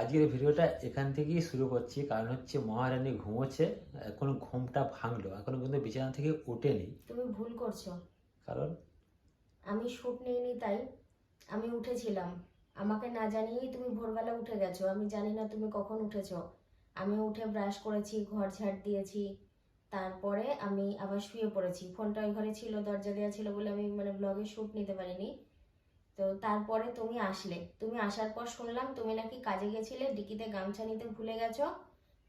আজকের ভিডিওটা এখান থেকেই শুরু করছি। কারণ হচ্ছে মহারানী ঘুমোচ্ছে এখন ঘুমটা ভাঙলো। এখনও কিন্তু বিছানা থেকে ওঠেনি। তুমি ভুল করছ। কারণ? আমি শ্যুট নিইনি তাই। আমি উঠেছিলাম। আমাকে না জানিয়েই তুমি ভোরবেলা উঠে গেছো। আমি জানি না তুমি কখন উঠেছো। আমি উঠে ব্রাশ করেছি ঘর ঝাড় দিয়েছি। তারপরে আমি আবার শুয়ে পড়েছি। ফোনটা ওই ঘরে ছিল দরজা দেওয়া ছিল বলে আমি মানে ব্লগে শ্যুট নিতে পারিনি। তো তারপরে তুমি আসলে তুমি আসার পর শুনলাম তুমি নাকি কাজে গেছিলে ডিকিতে গামছা নিতে ভুলে গেছো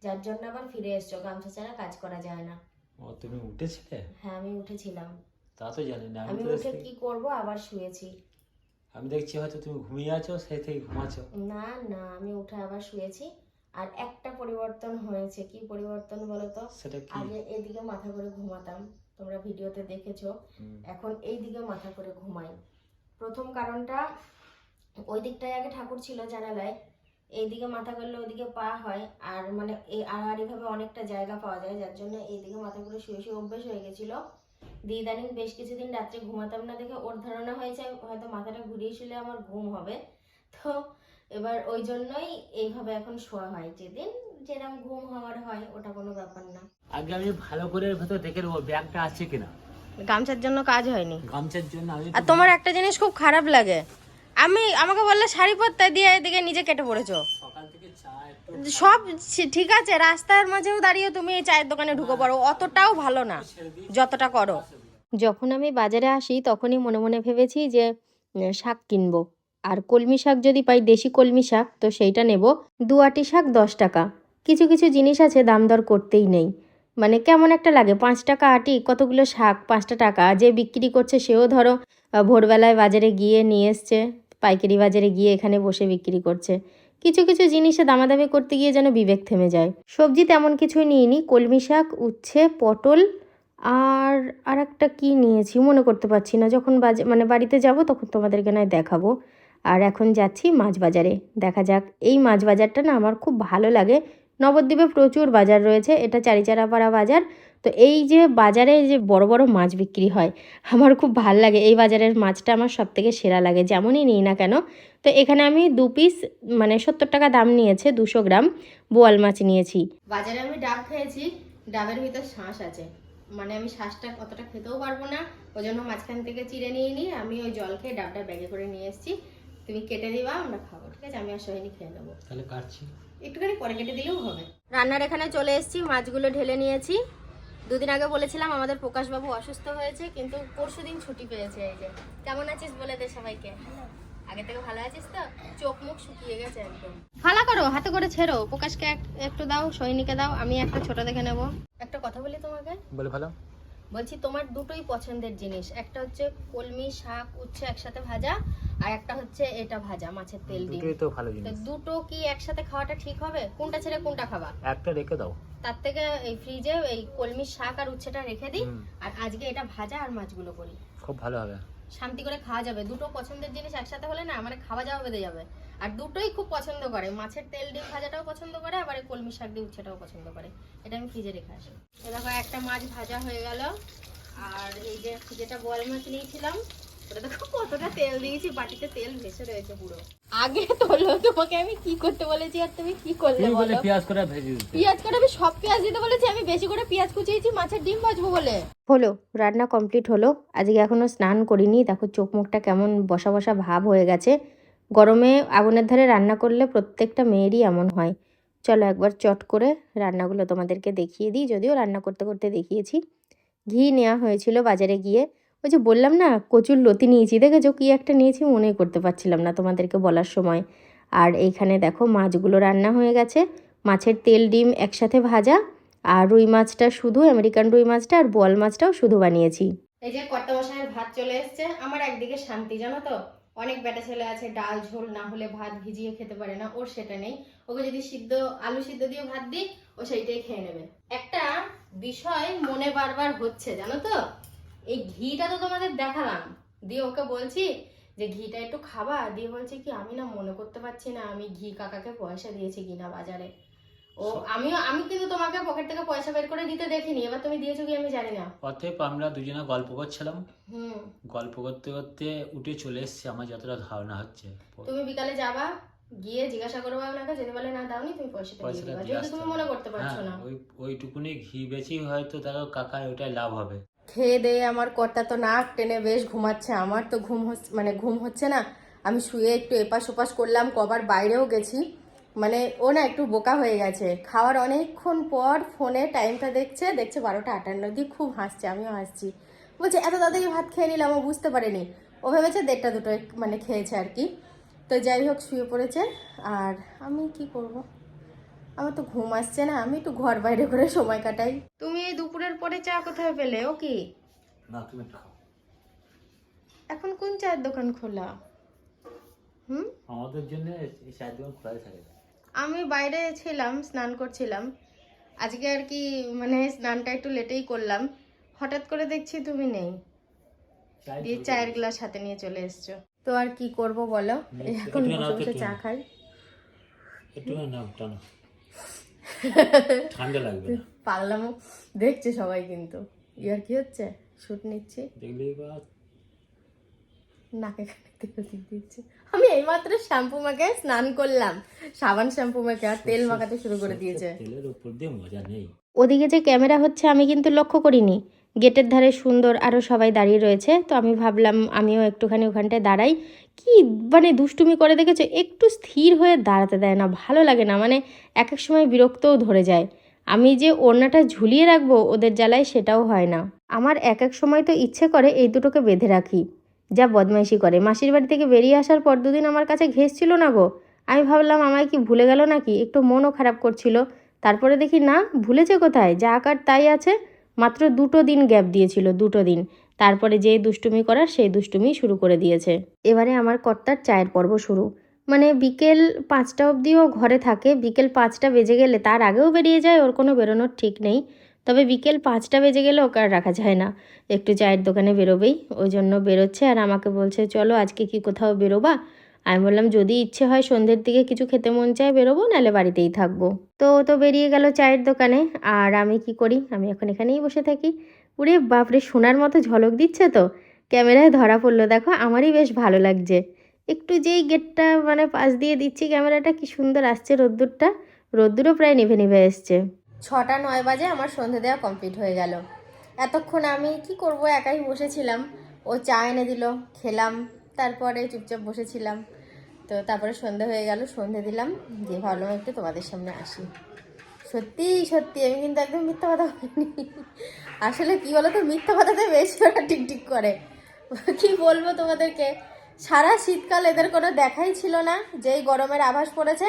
যার জন্য আবার ফিরে এসছো গামছা ছাড়া কাজ করা যায় না। ও তুমি উঠেছিলে? হ্যাঁ আমি উঠেছিলাম। তা তো জানি না আমি উঠে কি করব আবার শুয়েছি। আমি দেখছি হয়তো তুমি ঘুমিয়ে আছো সেই থেকে ঘুমাচ্ছো। না না আমি উঠে আবার শুয়েছি আর একটা পরিবর্তন হয়েছে কি পরিবর্তন বলো তো সেটা কি? আগে এইদিকে মাথা করে ঘুমাতাম তোমরা ভিডিওতে দেখেছ এখন এইদিকে মাথা করে ঘুমাই। প্রথম কারণটা ওই দিকটায় আগে ঠাকুর ছিল জানালায়, এইদিকে মাথা করলে ওইদিকে পা হয়, আর মানে এই আড়াআড়িভাবে অনেকটা জায়গা পাওয়া যায়, যার জন্য এইদিকে মাথা করে শুয়ে শুয়ে অভ্যেস হয়ে গেছিল। দিয়ে বেশ কিছুদিন রাত্রে ঘুমাতাম না দেখে ওর ধারণা হয়েছে, হয়তো মাথাটা ঘুরিয়ে শুলে আমার ঘুম হবে। তো এবার ওই জন্যই এইভাবে এখন শোয়া হয়, যেদিন যেরকম ঘুম হওয়ার হয়, ওটা কোনো ব্যাপার না। আগে আমি ভালো করে ভেতর দেখে নেব, ব্যাগটা আছে কিনা। গামছার জন্য কাজ হয়নি। গামছার জন্য আমি আর তোমার একটা জিনিস খুব খারাপ লাগে। আমি আমাকে বললে শাড়ি পরতে দিয়ে এদিকে নিজে কেটে পড়েছো সব ঠিক আছে রাস্তার মাঝেও দাঁড়িয়ে তুমি এই চায়ের দোকানে ঢুকে পড়ো অতটাও ভালো না যতটা করো। যখন আমি বাজারে আসি তখনই মনে মনে ভেবেছি যে শাক কিনবো। আর কলমি শাক যদি পাই দেশি কলমি শাক তো সেইটা নেব। দু আটি শাক দশ টাকা। কিছু কিছু জিনিস আছে দাম দর করতেই নেই। মানে কেমন একটা লাগে? পাঁচ টাকা আটি, কতগুলো শাক? পাঁচটা টাকা। যে বিক্রি করছে সেও ধরো ভোরবেলায় বাজারে গিয়ে নিয়ে এসছে, পাইকারি বাজারে গিয়ে এখানে বসে বিক্রি করছে। কিছু কিছু জিনিসে দামাদামি করতে গিয়ে যেন বিবেক থেমে যায়। সবজি তেমন কিছুই নিইনি। কলমি শাক, উচ্ছে, পটল আর আর একটা কী নিয়েছি মনে করতে পারছি না। যখন বাজে মানে বাড়িতে যাব তখন তোমাদেরকে নয় দেখাবো। আর এখন যাচ্ছি মাছ বাজারে। দেখা যাক, এই মাছ বাজারটা না আমার খুব ভালো লাগে। নবদ্বীপে প্রচুর বাজার রয়েছে এটা চারিচারাপাড়া বাজার। তো এই যে বাজারে যে বড় বড় মাছ বিক্রি হয় আমার খুব ভালো লাগে। এই বাজারের মাছটা আমার সব থেকে সেরা লাগে যেমনই নিই না কেন। তো এখানে আমি দু পিস মানে সত্তর টাকা দাম নিয়েছে দুশো গ্রাম বোয়াল মাছ নিয়েছি। বাজারে আমি ডাব খেয়েছি ডাবের ভিতর শাঁস আছে। মানে আমি শ্বাসটা কতটা খেতেও পারব না ওই জন্য মাঝখান থেকে চিড়ে নিয়ে নিই আমি ওই জল খেয়ে ডাবটা ব্যাগে করে নিয়ে এসেছি। তুমি কেটে দিবা আমরা খাব ঠিক আছে? আমি আর সোহিনী খেয়ে নেব। তাহলে কাটছি। একটুখানি পরে কেটে দিলেও হবে। রান্নার এখানে চলে এসেছি মাছগুলো ঢেলে নিয়েছি। দুদিন আগে বলেছিলাম আমাদের প্রকাশবাবু অসুস্থ হয়েছে কিন্তু পরশু দিন ছুটি পেয়েছে এই যে। কেমন আছিস বলে দে সবাইকে। আগে থেকে ভালো আছিস তো? চোখ মুখ শুকিয়ে গেছে একদম। ফালা করো হাতে করে ছেড়ো। প্রকাশকে একটু দাও সৈনিকে দাও আমি একটা ছোট দেখে নেব। একটা কথা বলি তোমাকে? বলে ভালো। বলছি তোমার দুটোই পছন্দের জিনিস। একটা হচ্ছে কলমি শাক উচ্ছে একসাথে ভাজা আর একটা হচ্ছে এটা ভাজা মাছের তেল দিয়ে। দুটোই তো ভালো জিনিস। দুটো কি একসাথে খাওয়াটা ঠিক হবে? কোনটা ছেড়ে কোনটা খাবা? একটা রেখে দাও। তার থেকে এই ফ্রিজে এই কলমির শাক আর উচ্ছেটা রেখে দিই। আর আজকে এটা ভাজা আর মাছগুলো করি। খুব ভালো হবে। শান্তি করে খাওয়া যাবে। দুটো পছন্দের জিনিস একসাথে হলে না মানে খাওয়া যাওয়া বেঁধে যাবে। আর দুটোই খুব পছন্দ করে। মাছের তেল ডিম ভাজাটাও পছন্দ করে আবার এই কলমি শাক দিয়ে উচ্ছেটাও পছন্দ করে। এটা আমি ফ্রিজে রেখে আসি। দেখো একটা মাছ ভাজা হয়ে গেল। আর এই যে যেটা বল মাছ নিয়েছিলাম দেখো কতটা তেল দিয়েছি বাটিতে তেল ভেসে রয়েছে পুরো। আগে তোলো তোমাকে আমি কি করতে বলেছি আর তুমি কি করলে তুমি বলে বলো? পেঁয়াজ করে ভেজে পেঁয়াজ কাটা আমি সব পেঁয়াজ দিতে বলেছি আমি বেশি করে পেঁয়াজ কুচিয়েছি মাছের ডিম ভাজবো বলে। হলো রান্না কমপ্লিট হলো। আজকে এখনও স্নান করিনি দেখো চোখ মুখটা কেমন বসা বসা ভাব হয়ে গেছে। গরমে আগুনের ধারে রান্না করলে প্রত্যেকটা মেয়েরই এমন হয়। চলো একবার চট করে রান্নাগুলো তোমাদেরকে দেখিয়ে দিই যদিও রান্না করতে করতে দেখিয়েছি। ঘি নেওয়া হয়েছিল বাজারে গিয়ে। ওই যে বললাম না, কচুর লতি নিয়েছি। দেখেছ কি একটা নিয়েছি? মনেই করতে পারছিলাম না তোমাদেরকে বলার সময়। আর এইখানে দেখো মাছগুলো রান্না হয়ে গেছে। মাছের তেল, ডিম একসাথে ভাজা। আর রুই মাছটা শুধু, আমেরিকান রুই মাছটা আর বোয়াল মাছটাও শুধু বানিয়েছি। এই যে কর্তা মশাইয়ের ভাত চলে এসছে। আমার একদিকে শান্তি, জানো তো? অনেক বেটা ছেলে আছে, ডাল, ঝোল না হলে ভাত ভিজিয়ে খেতে পারে না। ওর সেটা নেই। ওকে যদি সিদ্ধ, আলু সিদ্ধ দিয়ে ভাত দিই, ও সেইটাই খেয়ে নেবে। একটা বিষয় মনে বারবার হচ্ছে, জানো তো? এই ঘিটা তো তোমাদের দেখালাম। দিয়ে ওকে বলছি যে ঘিটা একটু খাবা? দিয়ে বলছে কি আমি না মনে করতে পারছি না আমি ঘি কাকাকে পয়সা দিয়েছি কিনা বাজারে। ও আমিও আমি কিন্তু তোমাকে পকেট থেকে পয়সা বের করে দিতে দেখিনি এবার তুমি দিয়েছ কি আমি জানি না। অতএব আমরা দুজনে গল্প করছিলাম। হুম। গল্প করতে করতে উঠে চলে এসছে আমার যতটা ধারণা হচ্ছে। তুমি বিকালে যাবা গিয়ে জিজ্ঞাসা করব আপনাকে যদি বলে না দাওনি তুমি পয়সাটা দিয়ে দিবা। আসতে তুমি মনে করতে পারছ হ্যাঁ না। ওই ওইটুকুনি ঘি বেশি হয়তো দেখো কাকার ওটাই লাভ হবে। খেয়ে দেয়ে আমার কর্তা তো নাক টেনে বেশ ঘুমাচ্ছে। আমার তো ঘুম হচ্ছে মানে ঘুম হচ্ছে না। আমি শুয়ে একটু এপাশ ওপাশ করলাম, কবার বাইরেও গেছি। মানে ও না একটু বোকা হয়ে গেছে। খাওয়ার অনেকক্ষণ পর ফোনে টাইমটা দেখছে দেখছে বারোটা আটান্ন দিয়ে খুব হাসছে, আমিও হাসছি। বলছে, এত তাড়াতাড়ি ভাত খেয়ে নিলাম, ও বুঝতে পারেনি। ও ভেবেছে দেড়টা দুটো মানে খেয়েছে আর কি। তো যাই হোক, শুয়ে পড়েছে। আর আমি কি করব? আমার তো ঘুম আসছে না আমি একটু ঘর বাইরে করে সময় কাটাই। তুমি এই দুপুরের পরে চা কোথায় পেলে ও কি? না তুমি খাও। এখন কোন চায়ের দোকান খোলা? হুম? আমাদের জন্য এই চায়ের দোকান খোলাই থাকে। আমি বাইরে ছিলাম স্নান করছিলাম। আজকে আর কি মানে স্নানটা একটু লেটেই করলাম। হঠাৎ করে দেখছি তুমি নেই। দিয়ে চায়ের গ্লাস হাতে নিয়ে চলে এসছো। তো আর কি করব বলো? এখন বসে বসে চা খাই। একটু ঠান্ডা লাগবে না। পারলাম। দেখছে সবাই কিন্তু। ইয়ার কি হচ্ছে? শুট নিচ্ছি। দেখলেই বা নাকে কানে তেল দিচ্ছে। আমি এইমাত্র শ্যাম্পু মাখে স্নান করলাম। সাবান শ্যাম্পু মাখে আর তেল মাখাতে শুরু করে দিয়েছে। তেলের উপর দিয়ে মজা নেই। ওদিকে যে ক্যামেরা হচ্ছে আমি কিন্তু লক্ষ্য করিনি। গেটের ধারে সুন্দর আরও সবাই দাঁড়িয়ে রয়েছে। তো আমি ভাবলাম, আমিও একটুখানি ওখানটায় দাঁড়াই। কি মানে দুষ্টুমি করে দেখেছ? একটু স্থির হয়ে দাঁড়াতে দেয় না, ভালো লাগে না। মানে এক এক সময় বিরক্তও ধরে যায়। আমি যে ওড়নাটা ঝুলিয়ে রাখব ওদের জ্বালায় সেটাও হয় না। আমার এক এক সময় তো ইচ্ছে করে এই দুটোকে বেঁধে রাখি। যা বদমাইশি করে। মাসির বাড়ি থেকে বেরিয়ে আসার পর দুদিন আমার কাছে ঘেসছিল না গো। আমি ভাবলাম, আমায় কি ভুলে গেল নাকি? একটু মনও খারাপ করছিল। তারপরে দেখি, না, ভুলেছে কোথায়? যা আকার তাই আছে। মাত্র দুটো দিন গ্যাপ দিয়েছিল, দুটো দিন। তারপরে যে দুষ্টুমি করার, সেই দুষ্টুমি শুরু করে দিয়েছে। এবারে আমার কর্তার চায়ের পর্ব শুরু। মানে বিকেল পাঁচটা অবধিও ঘরে থাকে, বিকেল পাঁচটা বেজে গেলে তার আগেও বেরিয়ে যায়, ওর কোনো বেরোনোর ঠিক নেই। তবে বিকেল পাঁচটা বেজে গেলে ওকে আর রাখা যায় না। একটু চায়ের দোকানে বেরোবেই, ওই জন্য বেরোচ্ছে আর আমাকে বলছে, চলো আজকে কি কোথাও বেরোবা? আমি বললাম, যদি ইচ্ছে হয় সন্ধ্যের দিকে কিছু খেতে মন চায় বেরোবো, নাহলে বাড়িতেই থাকব। তো ও তো বেরিয়ে গেল চায়ের দোকানে। আর আমি কি করি? আমি এখন এখানেই বসে থাকি। উরে বাপরে, সোনার মতো ঝলক দিচ্ছে তো। ক্যামেরায় ধরা পড়ল, দেখো, আমারই বেশ ভালো লাগছে। একটু যেই গেটটা মানে পাশ দিয়ে দিচ্ছি ক্যামেরাটা, কি সুন্দর আসছে রোদ্দুরটা। রোদ্দুরও প্রায় নিভে নিভে এসছে। ছটা নয় বাজে আমার সন্ধে দেওয়া কমপ্লিট হয়ে গেল। এতক্ষণ আমি কি করব? একাই বসেছিলাম। ও চা এনে দিল, খেলাম। তারপরে চুপচাপ বসেছিলাম। তো তারপরে সন্ধে হয়ে গেল, সন্ধে দিলাম, দিয়ে ভাবলাম একটু তোমাদের সামনে আসি। সত্যি সত্যি আমি কিন্তু একদম মিথ্যা কথা বলিনি। আসলে কি বলো তো মিথ্যা কথাতে বেশি ওরা টিকটিক করে। কি বলব তোমাদেরকে? সারা শীতকাল এদের কোনো দেখাই ছিল না, যেই গরমের আভাস পড়েছে,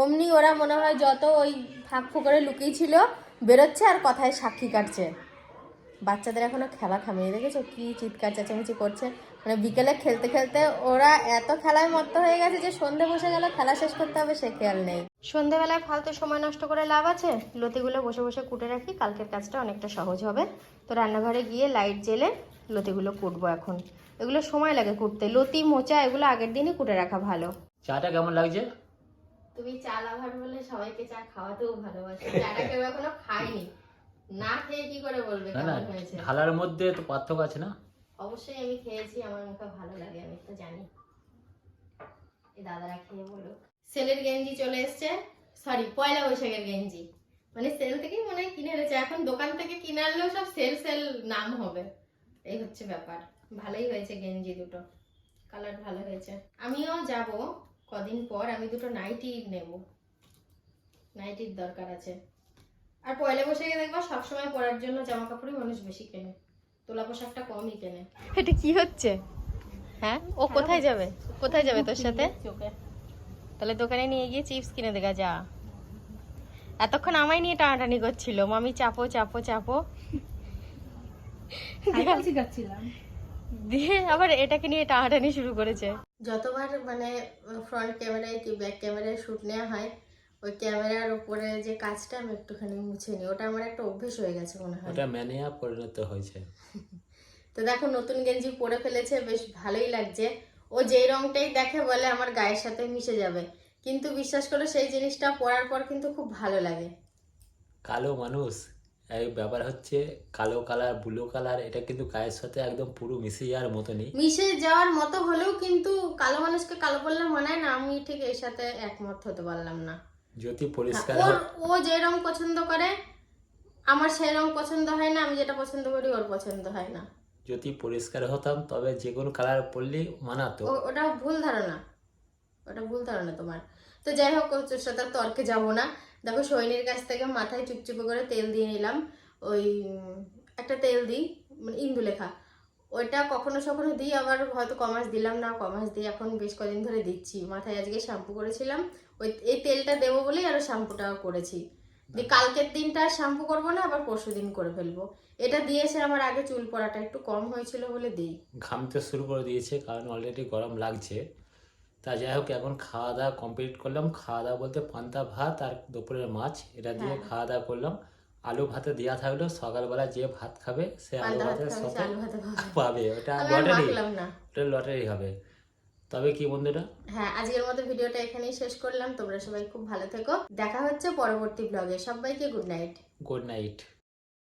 অমনি ওরা মনে হয় যত ওই ফাঁক ফুকরে লুকিয়ে ছিল, বেরোচ্ছে আর কথায় সাক্ষী কাটছে। বাচ্চাদের এখনও খেলা থামিয়ে দেখেছ? কি চিৎকার, চেঁচামেচি করছে। মানে বিকেলে খেলতে খেলতে ওরা এত খেলায় মত্ত হয়ে গেছে যে সন্ধে বসে গেল খেলা শেষ করতে হবে সে খেয়াল নেই। সন্ধেবেলায় ফালতু সময় নষ্ট করে লাভ আছে? লতিগুলো বসে বসে কুটে রাখি কালকের কাজটা অনেকটা সহজ হবে। তো রান্নাঘরে গিয়ে লাইট জেলে লতিগুলো কুটবো এখন। এগুলো সময় লাগে কুটতে। লতি মোচা এগুলো আগের দিনই কুটে রাখা ভালো। চাটা কেমন লাগছে? তুমি চা লাভার বলে সবাইকে চা খাওয়াতেও ভালোবাসো। চাটা কেউ এখনও খায়নি। না খেয়ে কি করে বলবে না না কেমন হয়েছে? ঢালার মধ্যে তো পার্থক্য আছে না? অবশ্যই আমি খেয়েছি, আমার মুখে ভালো লাগে, আমি তো জানি। দাদারা খেয়ে বলো সেলের গেঞ্জি চলে এসছে। সরি পয়লা বৈশাখের গেঞ্জি। মানে সেল থেকেই মনে হয় কিনে এনেছে। এখন দোকান থেকে কিনে সব সেল সেল নাম হবে। এই হচ্ছে ব্যাপার। ভালোই হয়েছে গেঞ্জি দুটো। কালার ভালো হয়েছে। আমিও যাব কদিন পর। আমি দুটো নাইটি নেব। নাইটির দরকার আছে। আর পয়লা বৈশাখে দেখবা সবসময় পরার জন্য জামা কাপড়ই মানুষ বেশি কেনে। তোলা পোশাকটা কমই কেনে। এটা কি হচ্ছে? হ্যাঁ? ও কোথায় যাবে? কোথায় যাবে তোর সাথে? তাহলে দোকানে নিয়ে গিয়ে চিপস কিনে দেখা যা। এতক্ষণ আমায় নিয়ে টানাটানি করছিল। মামি চাপো চাপো চাপো। দিয়ে আবার এটাকে নিয়ে টানাটানি শুরু করেছে। যতবার মানে ফ্রন্ট ক্যামেরায় কি ব্যাক ক্যামেরায় শুট নেওয়া হয় ওই ক্যামেরার উপরে যে কাজটা আমি একটুখানি মুছে নিই। ওটা আমার একটা অভ্যেস হয়ে গেছে মনে হয়। ওটা ম্যানেয়া পরিণত হয়েছে। তো দেখো নতুন গেঞ্জি পরে ফেলেছে বেশ ভালোই লাগছে। ও যেই রংটাই দেখে বলে আমার গায়ের সাথে মিশে যাবে। কিন্তু বিশ্বাস করো সেই জিনিসটা পরার পর কিন্তু খুব ভালো লাগে। কালো মানুষ এই ব্যাপার হচ্ছে কালো কালার ব্লু কালার এটা কিন্তু গায়ের সাথে একদম পুরো মিশে যাওয়ার মতনই। মিশে যাওয়ার মতো হলেও কিন্তু কালো মানুষকে কালো বললে মানায় না। আমি ঠিক এর সাথে একমত হতে পারলাম না। যদি পরিষ্কার ওর হয়- ও যে রং পছন্দ করে আমার সেই রং পছন্দ হয় না আমি যেটা পছন্দ করি ওর পছন্দ হয় না। যদি পরিষ্কার হতাম তবে যে কোনো কালার পরলেই মানাতো। ও- ওটা ভুল ধারণা। ওটা ভুল ধারণা তোমার। তো যাই হোক ওর সাথে তর্কে যাব না। দেখো সৈনির কাছ থেকে মাথায় চুপচুপে করে তেল দিয়ে নিলাম। ওই একটা তেল দিই মানে ইন্দুলেখা ওইটা কখনো সখনো দিই আবার হয়তো কমাস দিলাম না কমাস দিয়ে এখন বেশ কদিন ধরে দিচ্ছি। মাথায় আজকে শ্যাম্পু করেছিলাম ওই এই তেলটা দেবো বলেই আরও শ্যাম্পুটাও করেছি। দিয়ে কালকের দিনটা শ্যাম্পু করব না আবার পরশু দিন করে ফেলব। এটা দিয়েছে আমার আগে চুল পড়াটা একটু কম হয়েছিল বলে দিই। ঘামতে শুরু করে দিয়েছে কারণ অলরেডি গরম লাগছে। তা যাই হোক এখন খাওয়া দাওয়া কমপ্লিট করলাম। খাওয়া দাওয়া বলতে পান্তা ভাত আর দুপুরের মাছ এটা দিয়ে হ্যাঁ। খাওয়া দাওয়া করলাম। আলু ভাতে দেওয়া থাকল সকালবেলা যে ভাত খাবে সে আলু ভাতের সাথে। পাবে। ওটা লটারি ওটা লটারি হবে। তবে কি বন্ধুরা? হ্যাঁ আজকের মতো ভিডিওটা এখানেই শেষ করলাম। তোমরা সবাই খুব ভালো থেকো। দেখা হচ্ছে পরবর্তী ব্লগে সবাইকে গুড নাইট গুড নাইট